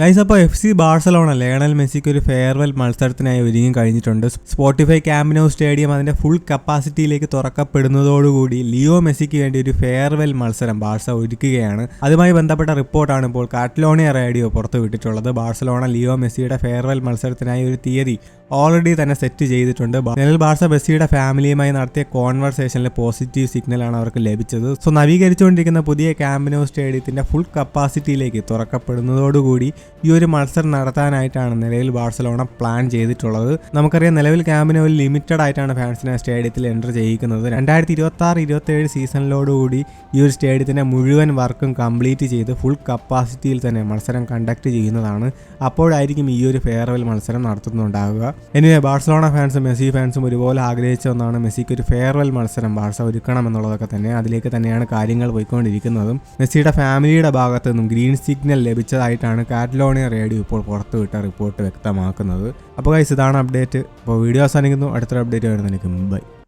Guys അപ്പോൾ F C Barcelona Lionel മെസ്സിക്ക് ഒരു ഫെയർവെൽ മത്സരത്തിനായി ഒരുങ്ങി കഴിഞ്ഞിട്ടുണ്ട്. സ്പോട്ടിഫൈ ക്യാമ്പിനോ സ്റ്റേഡിയം അതിന്റെ ഫുൾ കപ്പാസിറ്റിയിലേക്ക് തുറക്കപ്പെടുന്നതോടുകൂടി ലിയോ മെസ്സിക്ക് വേണ്ടി ഒരു ഫെയർവെൽ മത്സരം ബാഴ്സ ഒരുക്കുകയാണ്. അതുമായി ബന്ധപ്പെട്ട റിപ്പോർട്ടാണ് ഇപ്പോൾ കാറ്റലോണിയ റേഡിയോ പുറത്തുവിട്ടിട്ടുള്ളത്. ബാഴ്സലോണ ലിയോ മെസ്സിയുടെ ഫെയർവെൽ മത്സരത്തിനായി ഒരു തീയതി ഓൾറെഡി തന്നെ സെറ്റ് ചെയ്തിട്ടുണ്ട്. നിലവിൽ ബാഴ്സ മെസ്സിയുടെ ഫാമിലിയുമായി നടത്തിയ കോൺവെർസേഷനിൽ പോസിറ്റീവ് സിഗ്നലാണ് അവർക്ക് ലഭിച്ചത്. സോ നവീകരിച്ചുകൊണ്ടിരിക്കുന്ന പുതിയ ക്യാമ്പിനോ സ്റ്റേഡിയത്തിന്റെ ഫുൾ കപ്പാസിറ്റിയിലേക്ക് തുറക്കപ്പെടുന്നതോടുകൂടി ഈ ഒരു മത്സരം നടത്താനായിട്ടാണ് നിലവിൽ ബാഴ്സലോണ പ്ലാൻ ചെയ്തിട്ടുള്ളത്. നമുക്കറിയാം നിലവിൽ ക്യാമ്പിനോയിൽ ലിമിറ്റഡ് ആയിട്ടാണ് ഫാൻസിനെ സ്റ്റേഡിയത്തിൽ എന്റർ ചെയ്യിക്കുന്നത്. രണ്ടായിരത്തി ഇരുപത്തി ആറ് ഇരുപത്തി ഏഴ് സീസണിലോടുകൂടി ഈ ഒരു സ്റ്റേഡിയത്തിന്റെ മുഴുവൻ വർക്കും കംപ്ലീറ്റ് ചെയ്ത് ഫുൾ കപ്പാസിറ്റിയിൽ തന്നെ മത്സരം കണ്ടക്ട് ചെയ്യുന്നതാണ്. അപ്പോഴായിരിക്കും ഈ ഒരു ഫെയർവെൽ മത്സരം നടത്തുന്നുണ്ടാവുക. എനിവേ ബാഴ്സലോണ ഫാൻസും മെസ്സി ഫാൻസും ഒരുപോലെ ആഗ്രഹിച്ച ഒന്നാണ് മെസ്സിക്ക് ഒരു ഫെയർവെൽ മത്സരം ബാഴ്സ ഒരുക്കണം എന്നുള്ളതൊക്കെ തന്നെ. അതിലേക്ക് തന്നെയാണ് കാര്യങ്ങൾ പോയിക്കൊണ്ടിരിക്കുന്നതും. മെസ്സിയുടെ ഫാമിലിയുടെ ഭാഗത്തു നിന്നും ഗ്രീൻ സിഗ്നൽ ലഭിച്ചതായിട്ടാണ് കാറ്റലോണിയ റേഡിയോ ഇപ്പോൾ പുറത്തുവിട്ട റിപ്പോർട്ട് വ്യക്തമാക്കുന്നത്. അപ്പോൾ ഗൈസ് ഇതാണ് അപ്ഡേറ്റ് അപ്പോൾ വീഡിയോ അവസാനിക്കുന്നു. അടുത്തൊരു അപ്ഡേറ്റ് വരുന്നതിലേക്ക് ബൈ